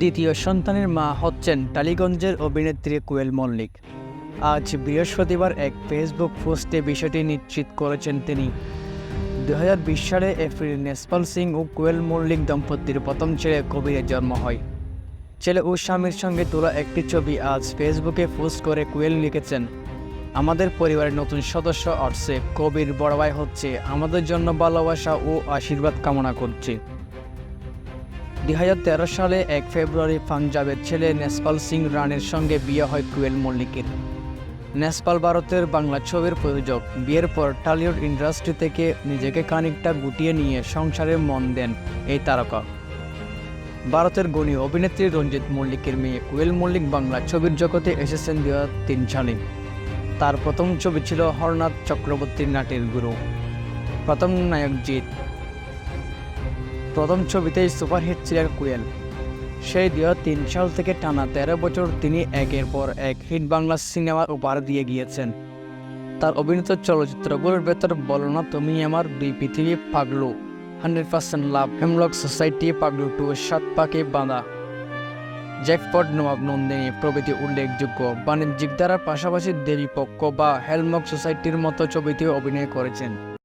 দ্বিতীয় সন্তানের মা হচ্ছেন টালিগঞ্জের অভিনেত্রী কোয়েল মল্লিক। আজ বৃহস্পতিবার এক ফেসবুক পোস্টে বিষয়টি নিশ্চিত করেছেন তিনি। দু হাজার বিশ সালে এপ্রিল নেসপাল সিং ও কোয়েল মল্লিক দম্পতির প্রথম ছেলে কবিরের জন্ম হয়। ছেলে ও স্বামীর সঙ্গে তোলা একটি ছবি আজ ফেসবুকে পোস্ট করে কোয়েল লিখেছেন, আমাদের পরিবারের নতুন সদস্য আসছে। কবির বড় ভাই হচ্ছে। আমাদের জন্য ভালোবাসা ও আশীর্বাদ কামনা করছি। দুই হাজার তেরো সালে এক ফেব্রুয়ারি পাঞ্জাবের ছেলে নেসপাল সিং রানের সঙ্গে বিয়ে হয় কুয়েল মল্লিকের। নেসপাল ভারতের বাংলা ছবির প্রযোজক। বিয়ের পর টলিউড ইন্ডাস্ট্রি থেকে নিজেকে খানিকটা গুটিয়ে নিয়ে সংসারে মন দেন এই তারকা। ভারতের গণী অভিনেত্রী রঞ্জিত মল্লিকের মেয়ে কুয়েল মল্লিক বাংলা ছবির জগতে এসেছেন দু তিন সালে। তার প্রথম ছবি ছিল হরনাথ চক্রবর্তীর নাটের গুরু। প্রথম নায়ক জিৎ। প্রথম ছবিতেই সুপারহিট ছিলেন কুয়েল সেই দু তিন সাল থেকে টানা তেরো বছর তিনি একের পর এক হিট বাংলা সিনেমার উপহার দিয়ে গিয়েছেন। তার অভিনীত চলচ্চিত্রগুলোর ভেতর বলো না তুমি আমার Dui Prithibi Paglu, hundred percent love, Hemlock Society, Paglu two, Saat Paake Bandha. Jackpot নবাব নন্দিনী প্রভৃতি উল্লেখযোগ্য। বাণিজ্যিক দ্বারার পাশাপাশি দেবী পক্ষ বা হেলমক সোসাইটির মতো ছবিতেও অভিনয় করেছেন।